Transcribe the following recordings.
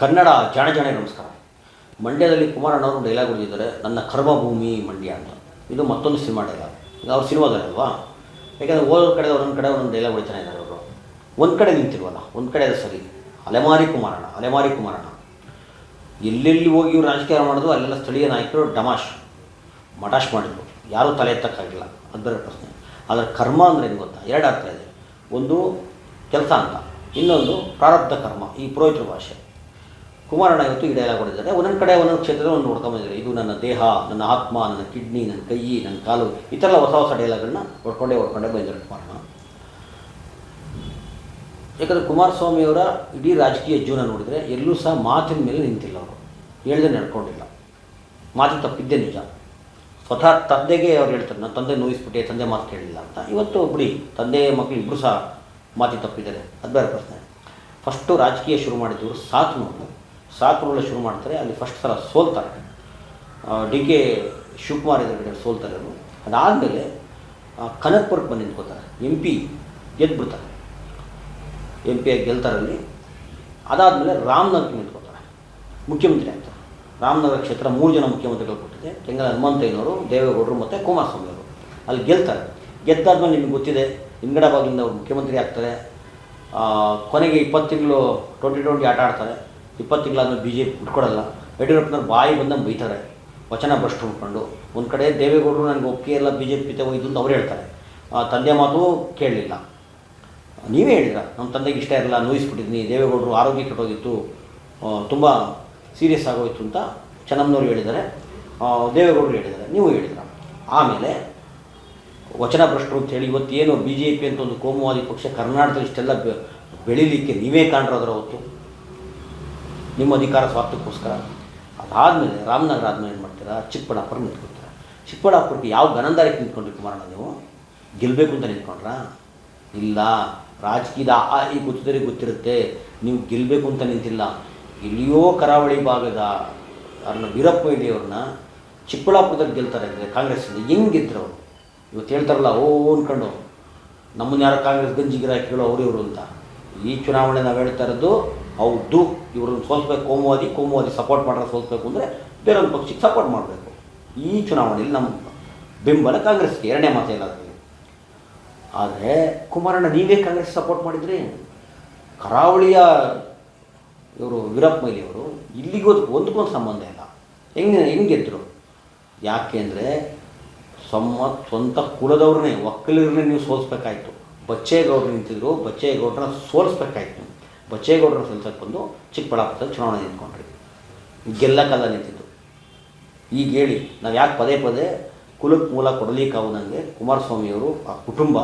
ಕನ್ನಡ ಜಾಣ ಜಾಣೆ ನಮಸ್ಕಾರ. ಮಂಡ್ಯದಲ್ಲಿ ಕುಮಾರಣ್ಣವರು ಡೈಲಾಗ್ ಹೊಡೆದಿದ್ದಾರೆ, ನನ್ನ ಕರ್ಮಭೂಮಿ ಮಂಡ್ಯ ಅಂತ. ಇದು ಮತ್ತೊಂದು ಸಿನಿಮಾ ಡೈಲಾಗ್ ಇದು ಅವ್ರ ಸಿನಿಮಾದಲ್ಲಿ ಅಲ್ವಾ? ಯಾಕಂದರೆ ಓದೋರ ಕಡೆ ಒಂದೊಂದು ಕಡೆ ಒಂದೊಂದು ಡೈಲಾಗ್ ಹೊಡಿತಾನೆ ಇದ್ದಾರೆ ಅವರು. ಒಂದು ಕಡೆ ನಿಂತಿರುವಲ್ಲ ಒಂದು ಕಡೆ ಸರಿ. ಅಲೆಮಾರಿ ಕುಮಾರಣ್ಣ ಅಲೆಮಾರಿ ಕುಮಾರಣ್ಣ. ಎಲ್ಲೆಲ್ಲಿ ಹೋಗಿ ಇವರು ರಾಜಕೀಯ ಮಾಡೋದು, ಅಲ್ಲೆಲ್ಲ ಸ್ಥಳೀಯ ನಾಯಕರು ಡಮಾಶ್. ಮಟಾಶ್ ಮಾಡಿದ್ರು. ಯಾರೂ ತಲೆ ಎತ್ತಕ್ಕಾಗಿಲ್ಲ. ಅದು ಬೇರೆ ಪ್ರಶ್ನೆ. ಆದರೆ ಕರ್ಮ ಅಂದರೆ ಏನು ಗೊತ್ತಾ? ಎರಡು ಅರ್ಥ ಇದೆ. ಒಂದು ಕೆಲಸ ಅಂತ. ಇನ್ನೊಂದು ಪ್ರಾರಬ್ಧ ಕರ್ಮ, ಈ ಪುರೋಹಿತರ ಭಾಷೆ. ಕುಮಾರಣ್ಣ ಇವತ್ತು ಈ ಡೈಲಾಗ್ ಹೊಡೆದಿದ್ದಾರೆ ಒಂದೊಂದು ಕಡೆ, ಒಂದೊಂದು ಕ್ಷೇತ್ರದಲ್ಲಿ ಒಂದು ನೋಡ್ಕೊಂಬಂದಿದ್ದಾರೆ. ಇದು ನನ್ನ ದೇಹ, ನನ್ನ ಆತ್ಮ, ನನ್ನ ಕಿಡ್ನಿ ನನ್ನ ಕೈ, ನನ್ನ ಕಾಲು, ಈ ಥರ ಹೊಸ ಹೊಸ ಡೈಲಾಗ್ಗಳನ್ನ ಹೊಡ್ಕೊಂಡೇ ಹೊಡ್ಕೊಂಡೇ ಬಂದಿದ್ದಾರೆ ಕುಮಾರಣ್ಣ. ಯಾಕಂದರೆ ಕುಮಾರಸ್ವಾಮಿಯವರ ಇಡೀ ರಾಜಕೀಯ ಜೀವನ ನೋಡಿದರೆ ಎಲ್ಲೂ ಸಹ ಮಾತಿನ ಮೇಲೆ ನಿಂತಿಲ್ಲ ಅವರು. ಹೇಳ್ದೆ ನಡ್ಕೊಂಡಿಲ್ಲ. ಮಾತು ತಪ್ಪಿದ್ದೇ ನಿಜ. ಸ್ವತಃ ತಂದೆಗೆ ಅವ್ರು ಹೇಳ್ತಾರೆ, ನನ್ನ ತಂದೆ ನೋಯಿಸ್ಬಿಟ್ಟೆ, ತಂದೆ ಮಾತು ಕೇಳಿಲ್ಲ ಅಂತ. ಇವತ್ತು ಬಿಡಿ, ತಂದೆ ಮಕ್ಕಳು ಇಬ್ಬರು ಸಹ ಮಾತಿ ತಪ್ಪಿದ್ದಾರೆ. ಅದು ಬೇರೆ ಪ್ರಶ್ನೆ. ಫಸ್ಟು ರಾಜಕೀಯ ಶುರು ಮಾಡಿದ್ದವರು ಸಾತ್ನೂರು ಸಾತ್ನೂರಲ್ಲಿ ಶುರು ಮಾಡ್ತಾರೆ, ಅಲ್ಲಿ ಫಸ್ಟ್ ಸಲ ಸೋಲ್ತಾರೆ. ಡಿ ಕೆ ಶಿವಕುಮಾರ್ ಎದುರುಗಡೆ ಸೋಲ್ತಾರೆ ಅವರು. ಅದಾದಮೇಲೆ ಕನಕ್ಪುರಕ್ಕೆ ಬಂದು ನಿಂತ್ಕೋತಾರೆ ಎಂ ಪಿ ಗೆದ್ಬಿಡ್ತಾರೆ. ಎಂ ಪಿ ಆಗಿ ಗೆಲ್ತಾರಲ್ಲಿ ಅದಾದಮೇಲೆ ರಾಮನಗರಕ್ಕೆ ನಿಂತ್ಕೋತಾರೆ ಮುಖ್ಯಮಂತ್ರಿ ಆಗ್ತಾರೆ. ರಾಮನಗರ ಕ್ಷೇತ್ರ ಮೂರು ಜನ ಮುಖ್ಯಮಂತ್ರಿಗಳು ಕೊಟ್ಟಿದೆ. ಕೆಂಗಲ ಹನುಮಂತಯ್ಯನವರು, ದೇವೇಗೌಡರು ಮತ್ತು ಕುಮಾರಸ್ವಾಮಿ ಅವರು. ಅಲ್ಲಿ ಗೆಲ್ತಾರೆ. ಗೆದ್ದಾದ್ಮೇಲೆ ನಿಮಗೆ ಗೊತ್ತಿದೆ ಹಿಂಗಡ ಭಾಗದಿಂದ ಅವರು ಮುಖ್ಯಮಂತ್ರಿ ಆಗ್ತಾರೆ. ಕೊನೆಗೆ ಇಪ್ಪತ್ತು ತಿಂಗಳು ಟ್ವೆಂಟಿ ಟ್ವೆಂಟಿ ಆಟ ಆಡ್ತಾರೆ. ಇಪ್ಪತ್ತು ತಿಂಗಳಾದ್ಮೇಲೆ ಬಿ ಜೆ ಪಿ ಬಿಟ್ಕೊಡಲ್ಲ ಯಡಿಯೂರಪ್ಪನವ್ರು ಬಾಯಿ ಬಂದಂಗೆ ಬೈತಾರೆ. ವಚನ ಭ್ರಷ್ಟು ಉಟ್ಕೊಂಡು. ಒಂದು ಕಡೆ ದೇವೇಗೌಡರು ನನಗೆ ಒಪ್ಪಿಗೆ ಎಲ್ಲ ಬಿ ಜೆ ಪಿ ಹೋಯ್ತು ಅಂತ ಅವ್ರು ಹೇಳ್ತಾರೆ. ತಂದೆ ಮಾತು ಕೇಳಲಿಲ್ಲ. ನೀವೇ ಹೇಳಿದ್ರ? ನಮ್ಮ ತಂದೆಗೆ ಇಷ್ಟ ಇರಲ್ಲ ನೋಯಿಸ್ಬಿಟ್ಟಿದ್ದೀನಿ ದೇವೇಗೌಡರು ಆರೋಗ್ಯ ಕೆಟ್ಟೋಗಿತ್ತು ತುಂಬ ಸೀರಿಯಸ್ ಆಗೋಯ್ತು ಅಂತ ಚೆನ್ನಮ್ಮನವ್ರು ಹೇಳಿದ್ದಾರೆ. ದೇವೇಗೌಡರು ಹೇಳಿದ್ದಾರೆ. ನೀವು ಹೇಳಿದ್ರ. ಆಮೇಲೆ ವಚನ ಭ್ರಷ್ಟು ಅಂತ ಹೇಳಿ ಇವತ್ತೇನು ಬಿ ಜೆ ಪಿ ಅಂತ ಒಂದು ಕೋಮುವಾದಿ ಪಕ್ಷ ಕರ್ನಾಟಕದಲ್ಲಿ ಇಷ್ಟೆಲ್ಲ ಬೆಳೀಲಿಕ್ಕೆ ನೀವೇ ಕಾಣ್ರೋದ್ರ ಹೊತ್ತು. ನಿಮ್ಮ ಅಧಿಕಾರ ಸ್ವಾರ್ಥಕ್ಕೋಸ್ಕರ. ಅದಾದಮೇಲೆ ರಾಮನಗರ ಆದಮೇಲೆ ಏನು ಮಾಡ್ತೀರಾ? ಚಿಕ್ಕಬಳ್ಳಾಪುರ ನಿಂತ್ಕೊಳ್ತೀರಾ? ಚಿಕ್ಕಬಳ್ಳಾಪುರಕ್ಕೆ ಯಾವ ಗನಂದಾರಿಕೆ ನಿಂತ್ಕೊಂಡ್ರಿ ಕುಮಾರಣ್ಣ ನೀವು? ಗೆಲ್ಲಬೇಕು ಅಂತ ನಿಂತ್ಕೊಂಡ್ರಾ? ಇಲ್ಲ. ರಾಜಕೀಯದ ಆ, ಈ ಗೊತ್ತಿದ್ರೆ ಗೊತ್ತಿರುತ್ತೆ. ನೀವು ಗೆಲ್ಲಬೇಕು ಅಂತ ನಿಂತಿಲ್ಲ. ಎಲ್ಲಿಯೋ ಕರಾವಳಿ ಭಾಗದ ಅವ್ರನ್ನ ವೀರಪ್ಪ ಮೊಯ್ಲಿಯವ್ರನ್ನ ಚಿಕ್ಕಬಳ್ಳಾಪುರದಲ್ಲಿ ಗೆಲ್ತಾರೆ ಅಂದರೆ ಕಾಂಗ್ರೆಸ್ಸಿಂದ ಹೆಂಗೆ ಅವರು? ಇವತ್ತು ಹೇಳ್ತಾರಲ್ಲ, ಓ ಅಂದ್ಕೊಂಡು ನಮ್ಮನ್ನ ಯಾರು ಕಾಂಗ್ರೆಸ್ ಗಂಜಿಗಿರ ಕೇಳೋ ಅವರು ಅಂತ. ಈ ಚುನಾವಣೆ ನಾವು ಹೇಳ್ತಾ ಇರೋದು ಹೌದು, ಇವ್ರನ್ನ ಸೋಲಿಸ್ಬೇಕು, ಕೋಮುವಾದಿ ಕೋಮುವಾದಿ ಸಪೋರ್ಟ್ ಮಾಡೋರು ಸೋಲಿಸ್ಬೇಕು ಅಂದರೆ ಬೇರೊಂದು ಪಕ್ಷಕ್ಕೆ ಸಪೋರ್ಟ್ ಮಾಡಬೇಕು. ಈ ಚುನಾವಣೆಯಲ್ಲಿ ನಮ್ಮ ಬೆಂಬಲ ಕಾಂಗ್ರೆಸ್ಗೆ ಎರಡನೇ ಮಾತು ಏನಾದರೂ ಆದರೆ ಕುಮಾರಣ್ಣ, ನೀವೇ ಕಾಂಗ್ರೆಸ್ ಸಪೋರ್ಟ್ ಮಾಡಿದ್ರಿ? ಕರಾವಳಿಯ ಇವರು ವೀರಪ್ಪ ಮೊಯ್ಲಿಯವರು ಇಲ್ಲಿಗೂ ಒಂದಕ್ಕೊಂದು ಸಂಬಂಧ ಇಲ್ಲ. ಹೆಂಗೆ ಹೆಂಗೆ ಗೆದ್ದರು ಯಾಕೆ ಅಂದರೆ ಸಮ ಸ್ವಂತ ಕುಲದವ್ರನ್ನೇ ಒಕ್ಕಲಿರನ್ನೇ ನೀವು ಸೋಲಿಸ್ಬೇಕಾಯ್ತು. ಬಚ್ಚೇಗೌಡರು ನಿಂತಿದ್ರು, ಬಚ್ಚೇಗೌಡರನ್ನ ಸೋಲಿಸ್ಬೇಕಾಯ್ತು. ಬಚ್ಚೇಗೌಡರನ್ನ ಸೋಲ್ಸಕ್ಕೆ ಬಂದು ಚಿಕ್ಕಬಳ್ಳಾಪುರದಲ್ಲಿ ಚುನಾವಣೆ ನಿಂತ್ಕೊಂಡ್ರಿ. ಗೆಲ್ಲಕ್ಕಲ್ಲ ನಿಂತಿದ್ದು ಈಗ ಹೇಳಿ, ನಾವು ಯಾಕೆ ಪದೇ ಪದೇ ಕುಲಕ್ಕೆ ಮೂಲ ಕೊಡಲಿಕ್ಕಾಗದಂಗೆ ಕುಮಾರಸ್ವಾಮಿಯವರು ಆ ಕುಟುಂಬ,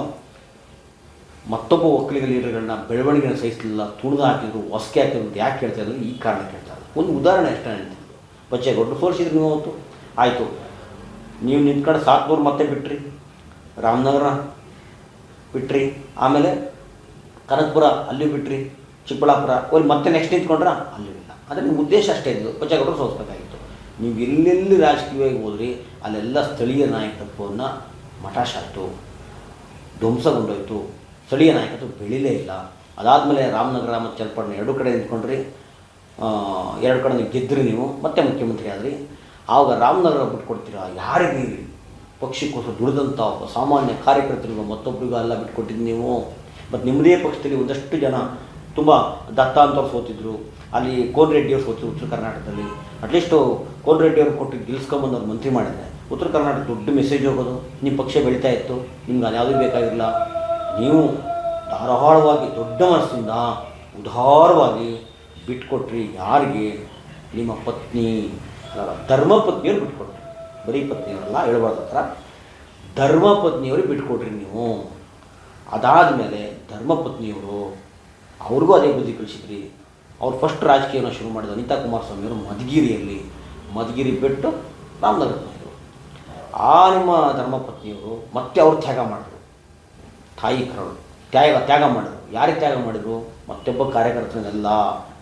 ಮತ್ತೊಬ್ಬ ಒಕ್ಕಲಿಗ ಲೀಡರ್ಗಳನ್ನ ಬೆಳವಣಿಗೆನ ಸಹಿಸಲಿಲ್ಲ ತುಳಿದು ಹಾಕಿದ್ರು ಹೊಸಕೆ ಹಾಕಿದ್ರು ಯಾಕೆ ಹೇಳ್ತಾ ಇದ್ರು? ಈ ಕಾರಣ ಕೇಳ್ತಾರೆ ಒಂದು ಉದಾಹರಣೆ ಅಷ್ಟೇ ನಿಂತಿದ್ದು ಬಚ್ಚೇಗೌಡರು ಸೋಲಿಸಿದ್ರು ನೀವು ಅವತ್ತು. ಆಯಿತು. ನೀವು ನಿಂತ್ಕೊಂಡು ಸಾತ್ನೂರು ಮತ್ತೆ ಬಿಟ್ರಿ ರಾಮನಗರ ಬಿಟ್ರಿ, ಆಮೇಲೆ ಕನಕಪುರ ಅಲ್ಲಿ ಬಿಟ್ರಿ ಚಿಕ್ಕಬಳ್ಳಾಪುರ ಅಲ್ಲಿ ಮತ್ತೆ ನೆಕ್ಸ್ಟ್ ನಿಂತ್ಕೊಂಡ್ರ ಅಲ್ಲೂ ಇಲ್ಲ. ಅಂದರೆ ನಿಮ್ಮ ಉದ್ದೇಶ ಅಷ್ಟೇ ಇದ್ದು ಬಚ್ಚೇಗೌಡರು ಸೋಸ್ಬೇಕಾಗಿತ್ತು. ನೀವು ಎಲ್ಲೆಲ್ಲಿ ರಾಜಕೀಯವಾಗಿ ಹೋದ್ರಿ, ಅಲ್ಲೆಲ್ಲ ಸ್ಥಳೀಯ ನಾಯಕತ್ವವನ್ನು ಮಠಾಶ್ ಶಾಯಿತು ಧ್ವಂಸಗೊಂಡೋಯ್ತು. ಸ್ಥಳೀಯ ನಾಯಕತ್ವ ಬೆಳೀಲೇ ಇಲ್ಲ. ಅದಾದಮೇಲೆ ರಾಮನಗರ ಮತ್ತು ಚನ್ನಪಟ್ಟಣ ಎರಡು ಕಡೆ ನಿಂತ್ಕೊಂಡ್ರಿ. ಎರಡು ಕಡೆ ಗೆದ್ದ್ರಿ ನೀವು, ಮತ್ತೆ ಮುಖ್ಯಮಂತ್ರಿ ಆದ್ರಿ. ಆವಾಗ ರಾಮನಗರ ಬಿಟ್ಕೊಡ್ತೀರಾ ಯಾರಿಗೆ ಪಕ್ಷಕ್ಕೋಸ್ಕರ ದುಡಿದಂಥ ಒಬ್ಬ ಸಾಮಾನ್ಯ ಕಾರ್ಯಕರ್ತರಿಗೂ ಮತ್ತೊಬ್ಬರಿಗೂ ಎಲ್ಲ ಬಿಟ್ಕೊಟ್ಟಿದ್ದು ನೀವು. ಮತ್ತು ನಿಮ್ಮದೇ ಪಕ್ಷದಲ್ಲಿ ಒಂದಷ್ಟು ಜನ ತುಂಬ ದತ್ತ ಅಂತವ್ರು ಸೋತಿದ್ರು. ಅಲ್ಲಿ ಕೋನ್ ರೆಡ್ಡಿಯವ್ರು ಸೋತಿದ್ರು ಉತ್ತರ ಕರ್ನಾಟಕದಲ್ಲಿ. ಅಟ್ಲೀಸ್ಟು ಕೋನ್ ರೆಡ್ಡಿಯವ್ರು ಕೊಟ್ಟು ಗೆಲ್ಸ್ಕೊಂಬಂದವ್ರು ಮಂತ್ರಿ ಮಾಡಿದ್ರೆ. ಉತ್ತರ ಕರ್ನಾಟಕ ದೊಡ್ಡ ಮೆಸೇಜ್ ಹೋಗೋದು. ನಿಮ್ಮ ಪಕ್ಷ ಬೆಳೀತಾ ಇತ್ತು. ನಿಮ್ಗೆ ಅದು ಯಾವುದೂ ನೀವು ಧಾರಾಳವಾಗಿ, ದೊಡ್ಡ ಮನಸ್ಸಿಂದ ಉದಾರವಾಗಿ ಬಿಟ್ಕೊಟ್ರಿ. ಯಾರಿಗೆ? ನಿಮ್ಮ ಪತ್ನಿ. ಧರ್ಮಪತ್ನಿಯವ್ರು ಬಿಟ್ಕೊಟ್ರಿ. ಬರೀ ಪತ್ನಿಯವರಲ್ಲ ಹೇಳ್ಬಾರ್ದು ಹತ್ರ ಧರ್ಮಪತ್ನಿಯವ್ರಿಗೆ ನೀವು. ಅದಾದ ಮೇಲೆ ಧರ್ಮಪತ್ನಿಯವರು ಅವ್ರಿಗೂ ಅದೇ ಬುದ್ಧಿ ಕಲಿಸಿದ್ರಿ. ಅವ್ರು ಫಸ್ಟ್ ರಾಜಕೀಯನ ಶುರು ಮಾಡಿದ ಅನಿತಾ ಕುಮಾರಸ್ವಾಮಿಯವರು ಮಧುಗಿರಿಯಲ್ಲಿ, ಮಧುಗಿರಿ ಬಿಟ್ಟು ರಾಮನಗರ ಬಂದರು ಆ ನಿಮ್ಮ ಧರ್ಮಪತ್ನಿಯವರು ಮತ್ತೆ ಅವ್ರು ತ್ಯಾಗ ಮಾಡಿದ್ರು. ತಾಯಿ ಕರಳು ತ್ಯಾಗ ತ್ಯಾಗ ಮಾಡಿದ್ರು. ಯಾರಿಗೆ ತ್ಯಾಗ ಮಾಡಿದರು? ಮತ್ತೊಬ್ಬ ಕಾರ್ಯಕರ್ತನಲ್ಲ,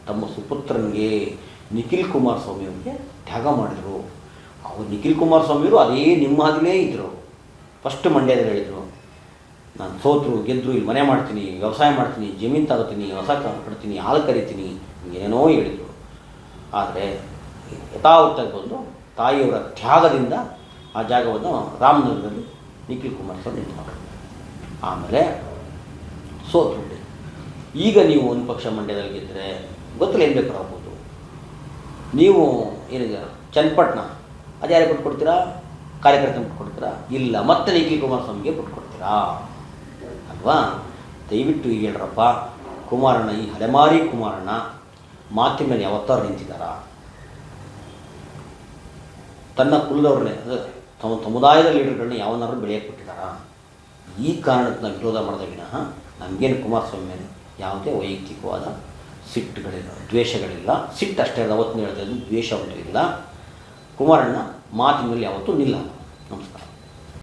ತಮ್ಮ ಸುಪುತ್ರನಿಗೆ ನಿಖಿಲ್ ಕುಮಾರಸ್ವಾಮಿ ಅವರಿಗೆ ತ್ಯಾಗ ಮಾಡಿದರು. ಅವರು ನಿಖಿಲ್ ಕುಮಾರಸ್ವಾಮಿಯವರು ಅದೇ ನಿಮ್ಮ ಹಾಗೆಯೇ ಇದ್ದರು ಫಸ್ಟ್ ಮಂಡ್ಯದಲ್ಲಿ ಹೇಳಿದರು. ನಾನು ಸೋತರು ಗೆದ್ದರು ಇಲ್ಲಿ ಮನೆ ಮಾಡ್ತೀನಿ, ವ್ಯವಸಾಯ ಮಾಡ್ತೀನಿ, ಜಮೀನು ತಗೋತೀನಿ, ಹೊಸ ಕಟ್ತೀನಿ, ಹಾಲು ಕರಿತೀನಿ ಏನೋ ಹೇಳಿದರು. ಆದರೆ ಯಥಾವತ್ತಾಗಿ ಬಂದು ತಾಯಿಯವರ ತ್ಯಾಗದಿಂದ ಆ ಜಾಗವನ್ನು ರಾಮನಗರದಲ್ಲಿ ನಿಖಿಲ್ ಕುಮಾರಸ್ವಾಮಿ ನಿಂತ್ಕೊಂಡ್ರು ಆಮೇಲೆ ಸೋತು ಬಿಡಿ. ಈಗ ನೀವು ಒಂದು ಪಕ್ಷ ಮಂಡ್ಯದಲ್ಲಿ ಗೆದ್ದರೆ ಗೊತ್ತಿಲ್ಲ ಏನು ಬೇಕಾದ್ರೂ ಆಗ್ಬೋದು. ನೀವು ಏನಿದೆ, ಚನ್ನಪಟ್ಟಣ ಅದು ಯಾರಿಗೆ ಕೊಟ್ಕೊಡ್ತೀರಾ ಕಾರ್ಯಕರ್ತನ ಕೊಟ್ಕೊಡ್ತೀರಾ ಇಲ್ಲ, ಮತ್ತೆ ನಿಖಿಲ್ ಕುಮಾರಸ್ವಾಮಿಗೆ ಕೊಟ್ಕೊಡ್ತೀರಾ ಅಲ್ವಾ? ದಯವಿಟ್ಟು ಹೇಳ್ರಪ್ಪ. ಕುಮಾರಣ್ಣ ಈ ಅಲೆಮಾರಿ ಕುಮಾರಣ್ಣ ಮಾತಿನ ಮೇಲೆ ಯಾವತ್ತಾರು ನಿಂತಿದ್ದಾರಾ? ತನ್ನ ಕುಲದವ್ರನ್ನೇ ತಮ್ಮ ಸಮುದಾಯದ ಲೀಡರ್ಗಳನ್ನ ಯಾವನಾದ್ರು ಬೆಳೆಯಕ್ಕೆ ಕೊಟ್ಟಿದ್ದಾರಾ ಈ ಕಾರಣಕ್ಕೆ ನಾವು ವಿರೋಧ ಮಾಡಿದ ವಿನಃ ನಮಗೇನು ಕುಮಾರಸ್ವಾಮಿ ಮೇಲೆ ಯಾವುದೇ ವೈಯಕ್ತಿಕವಾದ ಸಿಟ್ಟುಗಳಿಲ್ಲ, ದ್ವೇಷಗಳಿಲ್ಲ. ಸಿಟ್ಟು ಅಷ್ಟೇ ಅವತ್ತು ಹೇಳಿದ್ರೆ ದ್ವೇಷ ಒಂದು ಇಲ್ಲ. ಕುಮಾರಣ್ಣ ಮಾತಿನ ಮೇಲೆ ಯಾವತ್ತೂ ನಿಲ್ಲ. ನಮಸ್ಕಾರ.